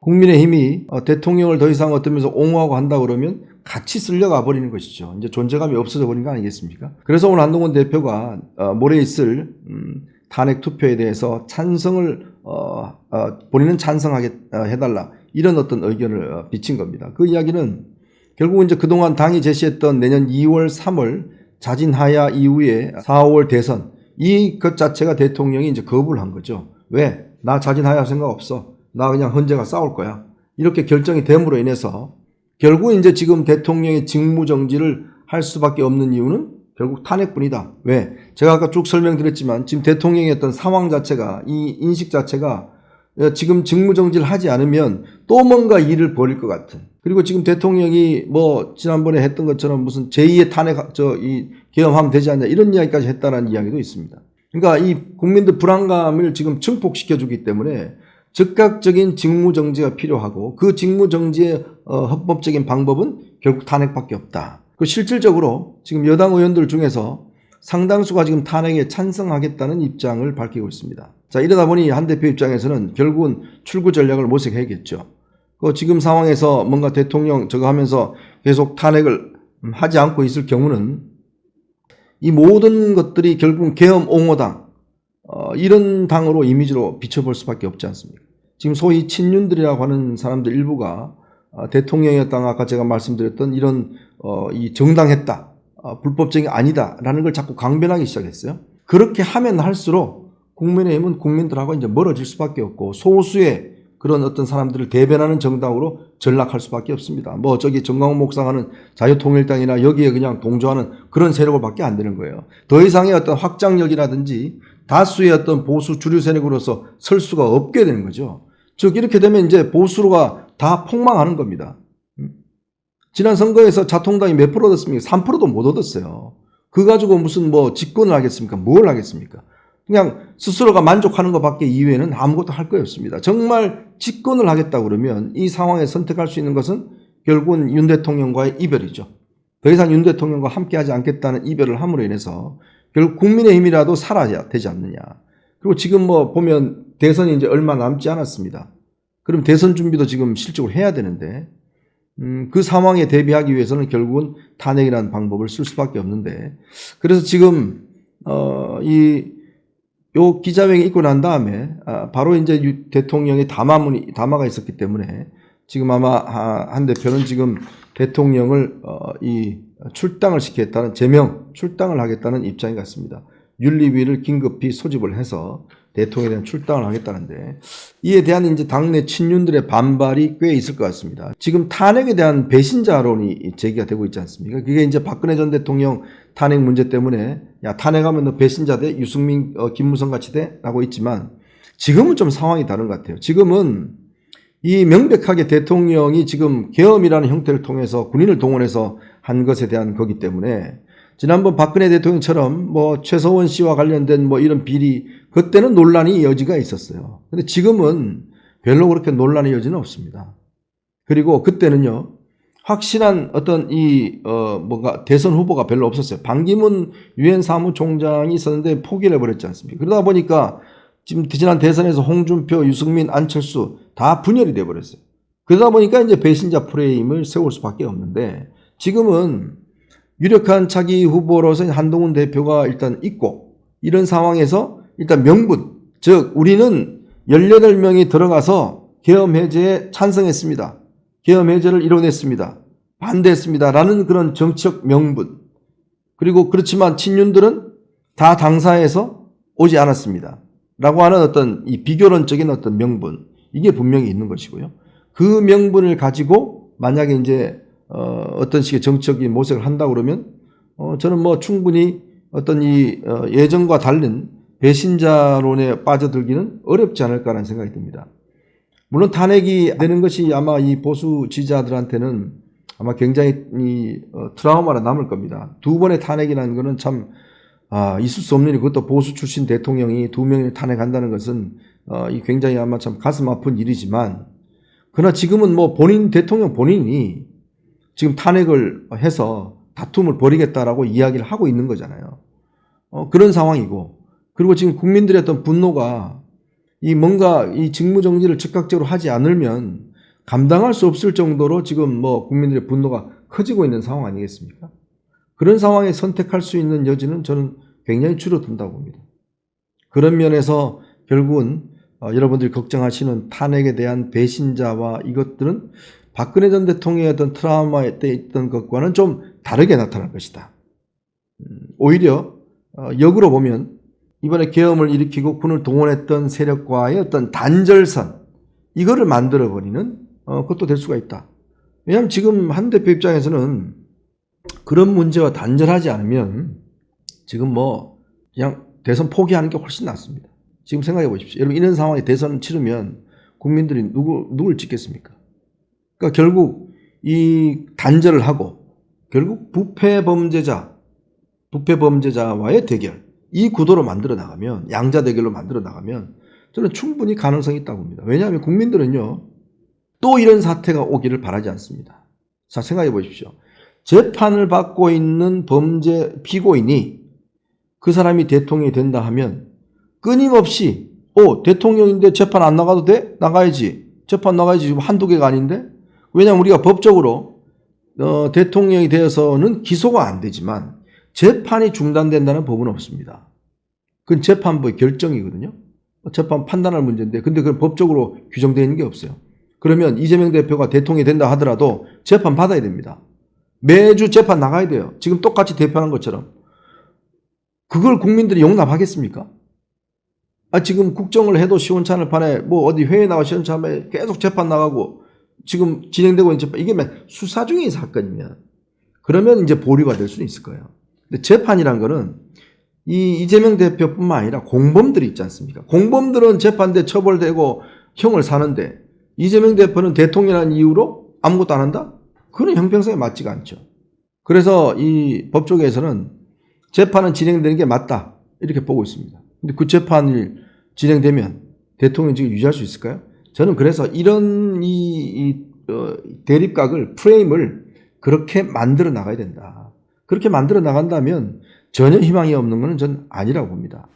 국민의힘이 어, 대통령을 더 이상 어떤 면에서 옹호하고 한다 그러면 같이 쓸려가 버리는 것이죠. 이제 존재감이 없어져 버린 거 아니겠습니까? 그래서 오늘 한동훈 대표가 어, 모레 있을 음, 탄핵 투표에 대해서 찬성을 어, 어, 본인은 찬성하게 어, 해달라 이런 어떤 의견을 어, 비친 겁니다. 그 이야기는 결국 이제 그동안 당이 제시했던 내년 2월, 3월 자진하야 이후에 4, 5월 대선 이 것 자체가 대통령이 이제 거부를 한 거죠. 왜? 나 자진하야 생각 없어. 나 그냥 헌재가 싸울 거야. 이렇게 결정이 됨으로 인해서 결국 이제 지금 대통령의 직무 정지를 할 수밖에 없는 이유는 결국 탄핵뿐이다. 왜? 제가 아까 쭉 설명드렸지만 지금 대통령의 어떤 상황 자체가 이 인식 자체가 어, 지금 직무정지를 하지 않으면 또 뭔가 일을 벌일 것 같은. 그리고 지금 대통령이 뭐 지난번에 했던 것처럼 무슨 제2의 탄핵 저이 계엄하면 되지 않냐 이런 이야기까지 했다는 이야기도 있습니다. 그러니까 이 국민들 불안감을 지금 증폭시켜 주기 때문에 즉각적인 직무정지가 필요하고 그 직무정지의 어, 헌법적인 방법은 결국 탄핵밖에 없다. 그 실질적으로 지금 여당 의원들 중에서 상당수가 지금 탄핵에 찬성하겠다는 입장을 밝히고 있습니다. 자 이러다 보니 한 대표 입장에서는 결국은 출구 전략을 모색해야겠죠. 그 지금 상황에서 뭔가 대통령 저거 하면서 계속 탄핵을 음, 하지 않고 있을 경우는 이 모든 것들이 결국은 계엄 옹호당 어, 이런 당으로 이미지로 비춰볼 수밖에 없지 않습니까? 지금 소위 친윤들이라고 하는 사람들 일부가 어, 대통령이었다가 아까 제가 말씀드렸던 이런 어, 이 정당했다, 어, 불법적이 아니다라는 걸 자꾸 강변하기 시작했어요. 그렇게 하면 할수록 국민의힘은 국민들하고 이제 멀어질 수밖에 없고 소수의 그런 어떤 사람들을 대변하는 정당으로 전락할 수밖에 없습니다. 뭐 저기 정광훈 목사가 하는 자유통일당이나 여기에 그냥 동조하는 그런 세력을밖에 안 되는 거예요. 더 이상의 어떤 확장력이라든지 다수의 어떤 보수 주류 세력으로서 설 수가 없게 되는 거죠. 즉 이렇게 되면 이제 보수가 다 폭망하는 겁니다. 음? 지난 선거에서 자통당이 몇 프로 얻었습니까? 3%도 못 얻었어요. 그 가지고 무슨 뭐 집권을 하겠습니까? 뭘 하겠습니까? 그냥 스스로가 만족하는 것밖에 이외에는 아무것도 할거 없습니다. 정말 집권을 하겠다 그러면 이 상황에 선택할 수 있는 것은 결국은 윤 대통령과의 이별이죠. 더 이상 윤 대통령과 함께하지 않겠다는 이별을 함으로 인해서 결국 국민의힘이라도 살아야 되지 않느냐. 그리고 지금 뭐 보면 대선이 이제 얼마 남지 않았습니다. 그럼 대선 준비도 지금 실적으로 해야 되는데 음, 그 상황에 대비하기 위해서는 결국은 탄핵이라는 방법을 쓸 수밖에 없는데 그래서 지금 어, 이 요 기자회견 있고 난 다음에 아, 바로 이제 유- 대통령의 담화문이 담화가 있었기 때문에 지금 아마 아, 한 대표는 지금 대통령을 어, 이 출당을 시키겠다는 제명 출당을 하겠다는 입장이 같습니다. 윤리위를 긴급히 소집을 해서 대통령에 대한 출당을 하겠다는데 이에 대한 이제 당내 친윤들의 반발이 꽤 있을 것 같습니다. 지금 탄핵에 대한 배신자론이 제기가 되고 있지 않습니까? 그게 이제 박근혜 전 대통령 탄핵 문제 때문에 야 탄핵하면 너 배신자 돼 유승민 어, 김무성 같이 돼라고 있지만 지금은 좀 상황이 다른 것 같아요. 지금은 이 명백하게 대통령이 지금 계엄이라는 형태를 통해서 군인을 동원해서 한 것에 대한 거기 때문에 지난번 박근혜 대통령처럼 뭐 최서원 씨와 관련된 뭐 이런 비리 그때는 논란이 여지가 있었어요. 근데 지금은 별로 그렇게 논란의 여지는 없습니다. 그리고 그때는요 확실한 어떤 이 어 뭔가 대선 후보가 별로 없었어요. 반기문 유엔 사무총장이 있었는데 포기를 해버렸지 않습니까? 그러다 보니까 지금 지난 대선에서 홍준표, 유승민, 안철수 다 분열이 돼 버렸어요. 그러다 보니까 이제 배신자 프레임을 세울 수밖에 없는데 지금은 유력한 차기 후보로서 한동훈 대표가 일단 있고 이런 상황에서 일단 명분 즉 우리는 18명이 들어가서 계엄 해제에 찬성했습니다. 계엄 해제를 이뤄냈습니다. 반대했습니다. 라는 그런 정치적 명분. 그리고 그렇지만 친윤들은 다 당사에서 오지 않았습니다. 라고 하는 어떤 이 비교론적인 어떤 명분. 이게 분명히 있는 것이고요. 그 명분을 가지고 만약에 이제 어, 어떤 식의 정치적인 모색을 한다 그러면 어, 저는 뭐 충분히 어떤 이 어, 예전과 다른 배신자론에 빠져들기는 어렵지 않을까라는 생각이 듭니다. 물론 탄핵이 되는 것이 아마 이 보수 지지자들한테는 아마 굉장히 이 어, 트라우마로 남을 겁니다. 두 번의 탄핵이라는 것은 참 아, 있을 수 없는 일, 그것도 보수 출신 대통령이 두 명이 탄핵한다는 것은 어, 이 굉장히 아마 참 가슴 아픈 일이지만 그러나 지금은 뭐 본인 대통령 본인이 지금 탄핵을 해서 다툼을 벌이겠다라고 이야기를 하고 있는 거잖아요. 어, 그런 상황이고 그리고 지금 국민들의 어떤 분노가 이 뭔가 이 직무 정지를 즉각적으로 하지 않으면 감당할 수 없을 정도로 지금 뭐 국민들의 분노가 커지고 있는 상황 아니겠습니까? 그런 상황에 선택할 수 있는 여지는 저는 굉장히 줄어든다고 봅니다. 그런 면에서 결국은 어, 여러분들이 걱정하시는 탄핵에 대한 배신자와 이것들은 박근혜 전 대통령의 어떤 트라우마에 때 있던 것과는 좀 다르게 나타날 것이다. 음, 오히려 어, 역으로 보면 이번에 계엄을 일으키고 군을 동원했던 세력과의 어떤 단절선 이거를 만들어 버리는 어, 것도 될 수가 있다. 왜냐하면 지금 한 대표 입장에서는 그런 문제와 단절하지 않으면 지금 뭐 그냥 대선 포기하는 게 훨씬 낫습니다. 지금 생각해 보십시오. 여러분 이런 상황에 대선 치르면 국민들이 누구 누굴 찍겠습니까? 그러니까 결국 이 단절을 하고 결국 부패 범죄자 부패 범죄자와의 대결 이 구도로 만들어 나가면 양자 대결로 만들어 나가면 저는 충분히 가능성이 있다고 봅니다. 왜냐하면 국민들은요 또 이런 사태가 오기를 바라지 않습니다. 자 생각해 보십시오. 재판을 받고 있는 범죄 피고인이 그 사람이 대통령이 된다 하면 끊임없이 어 대통령인데 재판 안 나가도 돼? 나가야지. 재판 나가야지. 지금 한두 개가 아닌데? 왜냐하면 우리가 법적으로 어, 대통령이 되어서는 기소가 안 되지만 재판이 중단된다는 법은 없습니다. 그건 재판부의 결정이거든요. 재판 판단할 문제인데 근데 그건 법적으로 규정되어 있는 게 없어요. 그러면 이재명 대표가 대통령이 된다 하더라도 재판 받아야 됩니다. 매주 재판 나가야 돼요. 지금 똑같이 대표하는 것처럼. 그걸 국민들이 용납하겠습니까? 아, 지금 국정을 해도 시원찮을 판에 뭐 어디 회의 나가 시원찮에 계속 재판 나가고 지금 진행되고 있는 재판, 이게 막 수사 중인 사건이면 그러면 이제 보류가 될 수는 있을 거예요. 근데 재판이란 거는 이 이재명 대표뿐만 아니라 공범들이 있지 않습니까? 공범들은 재판대 처벌되고 형을 사는데 이재명 대표는 대통령이라는 이유로 아무것도 안 한다? 그건 형평성에 맞지가 않죠. 그래서 이 법조계에서는 재판은 진행되는 게 맞다. 이렇게 보고 있습니다. 근데 그 재판이 진행되면 대통령직을 유지할 수 있을까요? 저는 그래서 이런 이, 이 어, 대립각을 프레임을 그렇게 만들어 나가야 된다. 그렇게 만들어 나간다면 전혀 희망이 없는 것은 전 아니라고 봅니다.